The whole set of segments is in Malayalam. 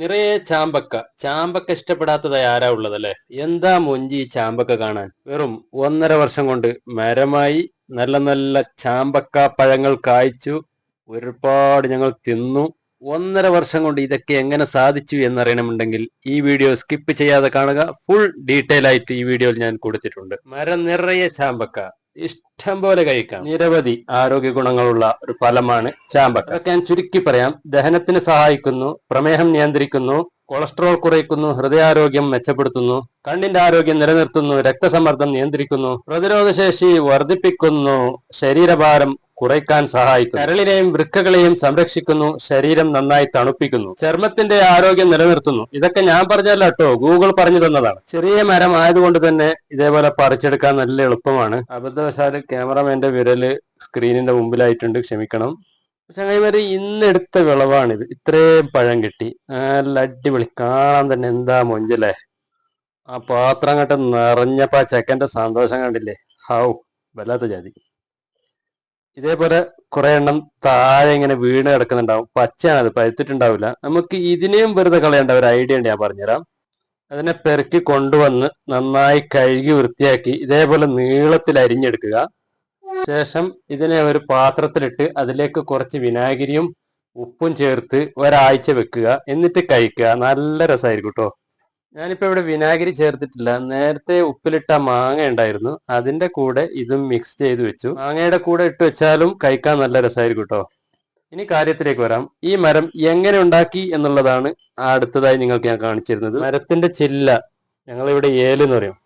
നിറയെ ചാമ്പക്ക. ചാമ്പക്ക ഇഷ്ടപ്പെടാത്തതായി ആരാ ഉള്ളതല്ലേ എന്താ മൊഞ്ചി ചാമ്പക്ക കാണാൻ? വെറും ഒന്നര വർഷം കൊണ്ട് മരമായി നല്ല നല്ല ചാമ്പക്ക പഴങ്ങൾ കായ്ച്ചു. ഒരുപാട് ഞങ്ങൾ തിന്നു. ഒന്നര വർഷം കൊണ്ട് ഇതൊക്കെ എങ്ങനെ സാധിച്ചു എന്നറിയണമെന്നുണ്ടെങ്കിൽ ഈ വീഡിയോ സ്കിപ്പ് ചെയ്യാതെ കാണുക. ഫുൾ ഡീറ്റെയിൽ ആയിട്ട് ഈ വീഡിയോയിൽ ഞാൻ കൊടുത്തിട്ടുണ്ട്. മരം നിറയെ ചാമ്പക്ക. ഇഷ്ടം പോലെ കഴിക്കാം. നിരവധി ആരോഗ്യ ഗുണങ്ങളുള്ള ഒരു ഫലമാണ് ചാമ്പക്ക. അതൊക്കെ ഞാൻ ചുരുക്കി പറയാം. ദഹനത്തിന് സഹായിക്കുന്നു പ്രമേഹം നിയന്ത്രിക്കുന്നു കൊളസ്ട്രോൾ കുറയ്ക്കുന്നു ഹൃദയാരോഗ്യം മെച്ചപ്പെടുത്തുന്നു കണ്ണിന്റെ ആരോഗ്യം നിലനിർത്തുന്നു രക്തസമ്മർദ്ദം നിയന്ത്രിക്കുന്നു പ്രതിരോധശേഷി വർദ്ധിപ്പിക്കുന്നു ശരീരഭാരം കുറയ്ക്കാൻ സഹായിക്കും കരളിനെയും വൃക്കകളെയും സംരക്ഷിക്കുന്നു. ശരീരം നന്നായി തണുപ്പിക്കുന്നു. ചർമ്മത്തിന്റെ ആരോഗ്യം നിലനിർത്തുന്നു. ഇതൊക്കെ ഞാൻ പറഞ്ഞല്ല കേട്ടോ. ഗൂഗിൾ പറഞ്ഞു തന്നതാണ്. ചെറിയ മരം ആയതുകൊണ്ട് തന്നെ ഇതേപോലെ പറിച്ചെടുക്കാൻ നല്ല എളുപ്പമാണ്. അബദ്ധവശാൽ ക്യാമറമാന്റെ വിരൽ സ്ക്രീനിന്റെ മുമ്പിലായിട്ടുണ്ട്. ക്ഷമിക്കണം. ചങ്ങായിമാര് ഇന്നെടുത്ത വിളവാണിത്. ഇത്രയും പഴം കിട്ടി. നല്ല അടിപൊളി. കാണാൻ തന്നെ എന്താ മൊഞ്ചല്ലേ. ആ പാത്രം കണ്ട് നിറഞ്ഞപ്പോ ചെക്കന്റെ സന്തോഷം കണ്ടില്ലേ? ഹൗ. വല്ലാത്ത ജാതി. ഇതേപോലെ കുറെ എണ്ണം താഴെ ഇങ്ങനെ വീണ് കിടക്കുന്നുണ്ടാവും. പച്ചയാണ് അത് പഴുത്തിട്ടുണ്ടാവില്ല. നമുക്ക് ഇതിനെയും വെറുതെ കളയേണ്ട ഒരു ഐഡിയ ഉണ്ട് ഞാൻ പറഞ്ഞുതരാം. അതിനെ പെറുക്കി കൊണ്ടുവന്ന് നന്നായി കഴുകി വൃത്തിയാക്കി ഇതേപോലെ നീളത്തിൽ അരിഞ്ഞെടുക്കുക. ശേഷം ഇതിനെ ഒരു പാത്രത്തിലിട്ട് അതിലേക്ക് കുറച്ച് വിനാഗിരിയും ഉപ്പും ചേർത്ത് ഒരാഴ്ച വെക്കുക. എന്നിട്ട് കഴിക്കുക. നല്ല രസമായിരിക്കും കേട്ടോ ഞാനിപ്പോ ഇവിടെ വിനാഗിരി ചേർത്തിട്ടില്ല. നേരത്തെ ഉപ്പിലിട്ട മാങ്ങ ഉണ്ടായിരുന്നു. അതിന്റെ കൂടെ ഇതും മിക്സ് ചെയ്ത് വെച്ചു. മാങ്ങയുടെ കൂടെ ഇട്ട് വെച്ചാലും കഴിക്കാൻ നല്ല രസമായിരിക്കും കേട്ടോ ഇനി കാര്യത്തിലേക്ക് വരാം. ഈ മരം എങ്ങനെ ഉണ്ടാക്കി എന്നുള്ളതാണ് അടുത്തതായി നിങ്ങൾക്ക് ഞാൻ കാണിച്ചിരുന്നത്. മരത്തിന്റെ ചില്ല. ഞങ്ങളിവിടെ ഏൽ എന്ന് പറയും.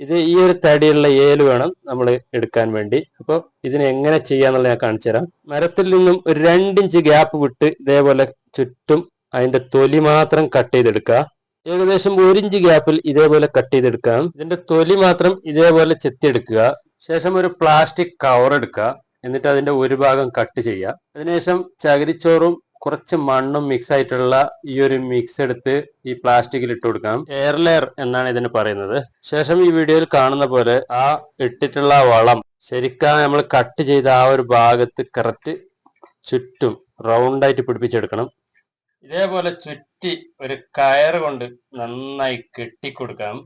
ഇത് ഈ ഒരു തടിയുള്ള ഏൽ വേണം നമ്മൾ എടുക്കാൻ വേണ്ടി. അപ്പോൾ ഇതിനെ എങ്ങനെ ചെയ്യാന്നുള്ളത് ഞാൻ കാണിച്ചു തരാം. മരത്തിൽ നിന്നും ഒരു രണ്ടിഞ്ച് ഗ്യാപ്പ് വിട്ട് ഇതേപോലെ ചുറ്റും അതിന്റെ തൊലി മാത്രം കട്ട് ചെയ്തെടുക്കുക. ഏകദേശം ഒരു ഇഞ്ച് ഗ്യാപ്പിൽ ഇതേപോലെ കട്ട് ചെയ്തെടുക്കാം. ഇതിന്റെ തൊലി മാത്രം ഇതേപോലെ ചെത്തിയെടുക്കുക. ശേഷം ഒരു പ്ലാസ്റ്റിക് കവർ എടുക്കുക. എന്നിട്ട് അതിന്റെ ഒരു ഭാഗം കട്ട് ചെയ്യുക. അതിനുശേഷം ചകിരിച്ചോറും കുറച്ച് മണ്ണും മിക്സ് ആയിട്ടുള്ള ഈ ഒരു മിക്സ് എടുത്ത് ഈ പ്ലാസ്റ്റിക്കിൽ ഇട്ട് കൊടുക്കാം. എയർ ലെയർ എന്നാണ് ഇതിന് പറയുന്നത്. ശേഷം ഈ വീഡിയോയിൽ കാണുന്ന പോലെ ആ ഇട്ടിട്ടുള്ള വളം ശരിക്കാ നമ്മൾ കട്ട് ചെയ്ത ആ ഒരു ഭാഗത്ത് കറക്റ്റ് ചുറ്റും റൗണ്ടായിട്ട് പിടിപ്പിച്ചെടുക്കണം. ഇതേപോലെ ചുറ്റി ഒരു കയർ കൊണ്ട് നന്നായി കെട്ടിക്കൊടുക്കാം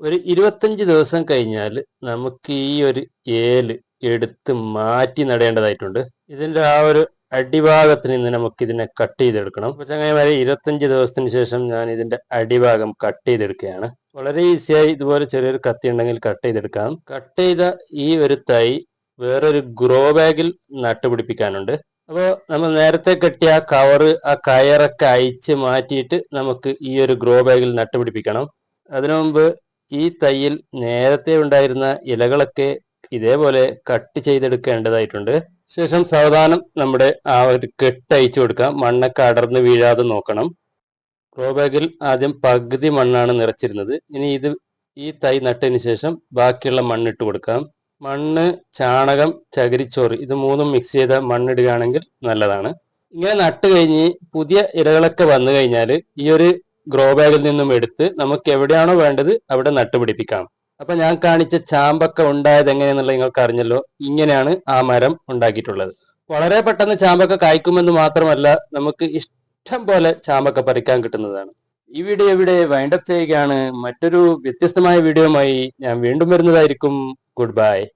ഒരു ഇരുപത്തഞ്ച് ദിവസം കഴിഞ്ഞാൽ നമുക്ക് ഈ ഒരു ഏൽ എടുത്ത് മാറ്റി നടേണ്ടതായിട്ടുണ്ട്. ഇതിന്റെ ആ ഒരു അടിഭാഗത്തിന് നിന്ന് നമുക്ക് ഇതിനെ കട്ട് ചെയ്തെടുക്കണം. ചങ്ങായിമാരെ ഇരുപത്തഞ്ച് ദിവസത്തിന് ശേഷം ഞാൻ ഇതിന്റെ അടിഭാഗം കട്ട് ചെയ്തെടുക്കുകയാണ്. വളരെ ഈസിയായി ഇതുപോലെ ചെറിയൊരു കത്തി ഉണ്ടെങ്കിൽ കട്ട് ചെയ്തെടുക്കാം. കട്ട് ചെയ്ത ഈ ഒരു തൈ വേറൊരു ഗ്രോ ബാഗിൽ നട്ടുപിടിപ്പിക്കാനുണ്ട്. അപ്പോൾ നമ്മൾ നേരത്തെ കെട്ടിയ ആ കവറ് ആ കയറൊക്കെ അയച്ച് മാറ്റിയിട്ട് നമുക്ക് ഈ ഒരു ഗ്രോ ബാഗിൽ നട്ടുപിടിപ്പിക്കണം. അതിനു മുമ്പ് ഈ തൈയിൽ നേരത്തെ ഉണ്ടായിരുന്ന ഇലകളൊക്കെ ഇതേപോലെ കട്ട് ചെയ്തെടുക്കേണ്ടതായിട്ടുണ്ട്. ശേഷം സാവധാനം നമ്മുടെ ആ ഒരു കെട്ട് അയച്ചു കൊടുക്കാം. മണ്ണൊക്കെ അടർന്ന് വീഴാതെ നോക്കണം. ഗ്രോ ബാഗിൽ ആദ്യം പകുതി മണ്ണാണ് നിറച്ചിരുന്നത്. ഇനി ഇത് ഈ തൈ നട്ടതിന് ശേഷം ബാക്കിയുള്ള മണ്ണിട്ട് കൊടുക്കാം. മണ്ണ് ചാണകം ചകിരിച്ചോറ് ഇത് മൂന്നും മിക്സ് ചെയ്ത മണ്ണിടുകയാണെങ്കിൽ നല്ലതാണ്. ഇങ്ങനെ നട്ട് കഴിഞ്ഞ് പുതിയ ഇലകളൊക്കെ വന്നു കഴിഞ്ഞാൽ ഈ ഒരു ഗ്രോ ബാഗിൽ നിന്നും എടുത്ത് നമുക്ക് എവിടെയാണോ വേണ്ടത് അവിടെ നട്ടുപിടിപ്പിക്കാം അപ്പൊ ഞാൻ കാണിച്ച ചാമ്പക്ക ഉണ്ടായത് എങ്ങനെയെന്നുള്ള നിങ്ങൾക്ക് അറിഞ്ഞല്ലോ. ഇങ്ങനെയാണ് ആ മരം ഉണ്ടാക്കിയിട്ടുള്ളത്. വളരെ പെട്ടെന്ന് ചാമ്പക്ക കായ്ക്കുമെന്ന് മാത്രമല്ല നമുക്ക് ഇഷ്ടം പോലെ ചാമ്പക്ക പറിക്കാൻ കിട്ടുന്നതാണ്. ഈ വീഡിയോ ഇവിടെ വൈൻഡപ്പ് ചെയ്യുകയാണ്. മറ്റൊരു വ്യത്യസ്തമായ വീഡിയോയുമായി ഞാൻ വീണ്ടും വരുന്നതായിരിക്കും. goodbye.